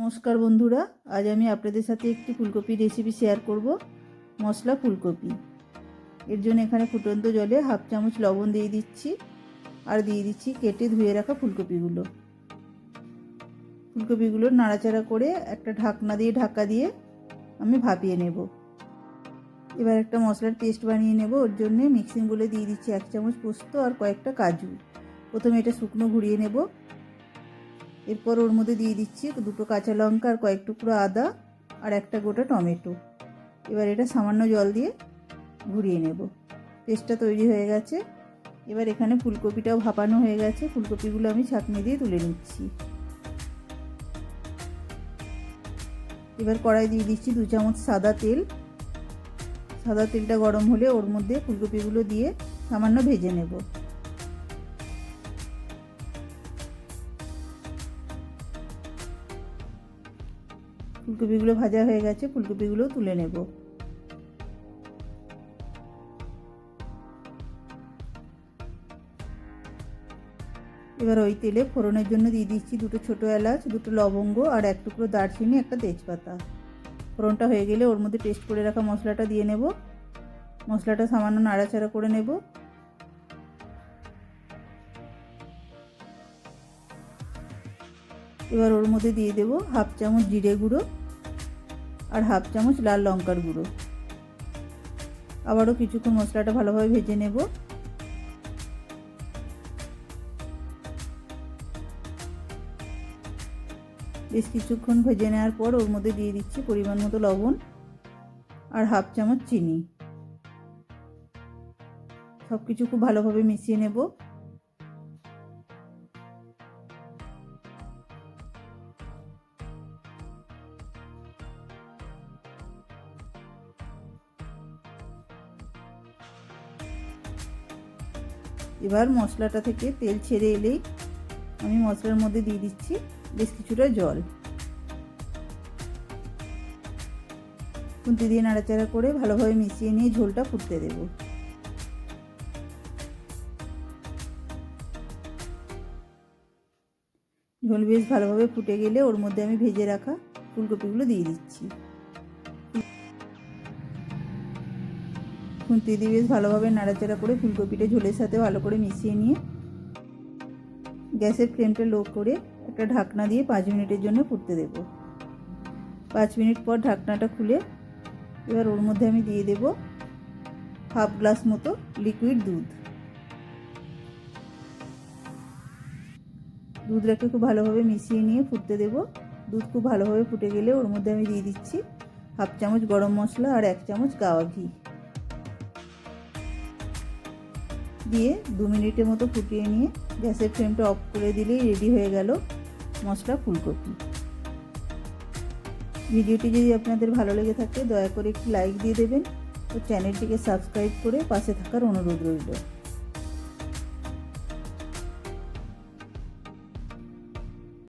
নমস্কার বন্ধুরা, আজ আমি আপনাদের সাথে একটি ফুলকপি রেসিপি শেয়ার করব, মশলা ফুলকপি। এর জন্য এখানে ফুটন্ত জলে হাফ চামচ লবণ দিয়ে দিচ্ছি, আর দিয়ে দিচ্ছি কেটে ধুয়ে রাখা ফুলকপিগুলো। ফুলকপিগুলো নাড়াচাড়া করে একটা ঢাকনা দিয়ে ঢাকা দিয়ে আমি ভাপিয়ে নেব। এবার একটা মশলার পেস্ট বানিয়ে নেব, ওর জন্যে মিক্সিং বলে দিয়ে দিচ্ছি এক চামচ পোস্ত আর কয়েকটা কাজু। প্রথমে এটা শুকনো ঘুরিয়ে নেব। এরপর ওর মধ্যে দিয়ে দিচ্ছি দুটো কাঁচা লঙ্কা আর কয়েক টুকরো আদা আর একটা গোটা টমেটো। এবার এটা সামান্য জল দিয়ে ঘুরিয়ে নেব। পেস্টটা তৈরি হয়ে গেছে। এবার এখানে ফুলকপিটাও ভাপানো হয়ে গেছে। ফুলকপিগুলো আমি ছাঁকনি দিয়ে তুলে নিচ্ছি। এবার কড়াই দিয়ে দিচ্ছি দু চামচ সাদা তেল। সাদা তেলটা গরম হলে ওর মধ্যে ফুলকপিগুলো দিয়ে সামান্য ভেজে নেব। ফুলকপিগুলো ভাজা হয়ে গেছে ফুলকপিগুলো তুলে নেব। এবার ওই তেলে ফোড়নের জন্য দিয়ে দিচ্ছি দুটো ছোটো এলাচ, দুটো লবঙ্গ আর এক টুকরো দারচিনি, একটা তেজপাতা। ফোড়নটা হয়ে গেলে ওর মধ্যে টেস্ট করে রাখা মশলাটা দিয়ে নেব। মশলাটা সামান্য নাড়াচাড়া করে নেব। এবার ওর মধ্যে দিয়ে দেবো হাফ চামচ জিরে গুঁড়ো আর হাফ চামচ লাল লঙ্কার গুঁড়ো। আবারও কিছুক্ষণ মশলাটা ভালোভাবে ভেজে নেব। বেশ কিছুক্ষণ ভেজে নেওয়ার পর ওর মধ্যে দিয়ে দিচ্ছি পরিমাণ মতো লবণ আর হাফ চামচ চিনি। সব কিছু খুব ভালোভাবে মিশিয়ে নেব। এবার মশলাটা থেকে তেল ছেড়ে এলেই আমি মশলার মধ্যে দিয়ে দিচ্ছি বেশ কিছুটা জল। খুন্তি দিয়ে নাড়াচাড়া করে ভালোভাবে মিশিয়ে নিয়ে ঝোলটা ফুটতে দেব। ঝোল বেশ ভালোভাবে ফুটে গেলে ওর মধ্যে আমি ভেজে রাখা ফুলকপিগুলো দিয়ে দিচ্ছি। খুন্তি দিয়ে বেশ ভালোভাবে নাড়াচাড়া করে ফুলকপিটা ঝোলের সাথে ভালো করে মিশিয়ে নিয়ে গ্যাসের ফ্লেমটা লো করে একটা ঢাকনা দিয়ে পাঁচ মিনিটের জন্য ফুটতে দেব। পাঁচ মিনিট পর ঢাকনাটা খুলে এবার ওর মধ্যে আমি দিয়ে দেব হাফ গ্লাস মতো লিকুইড দুধ। দুধটাকে খুব ভালোভাবে মিশিয়ে নিয়ে ফুটতে দেব। দুধ খুব ভালোভাবে ফুটে গেলে ওর মধ্যে আমি দিয়ে দিচ্ছি হাফ চামচ গরম মশলা আর এক চামচ গাওয়া ঘি। দিয়ে দু মিনিটের মতো ফুটিয়ে নিয়ে গ্যাসের ফ্লেমটা অফ করে দিলেই রেডি হয়ে গেল মশলা ফুলকপি। ভিডিওটি যদি আপনাদের ভালো লেগে থাকে, দয়া করে একটি লাইক দিয়ে দেবেন ও চ্যানেলটিকে সাবস্ক্রাইব করে পাশে থাকার অনুরোধ রইল।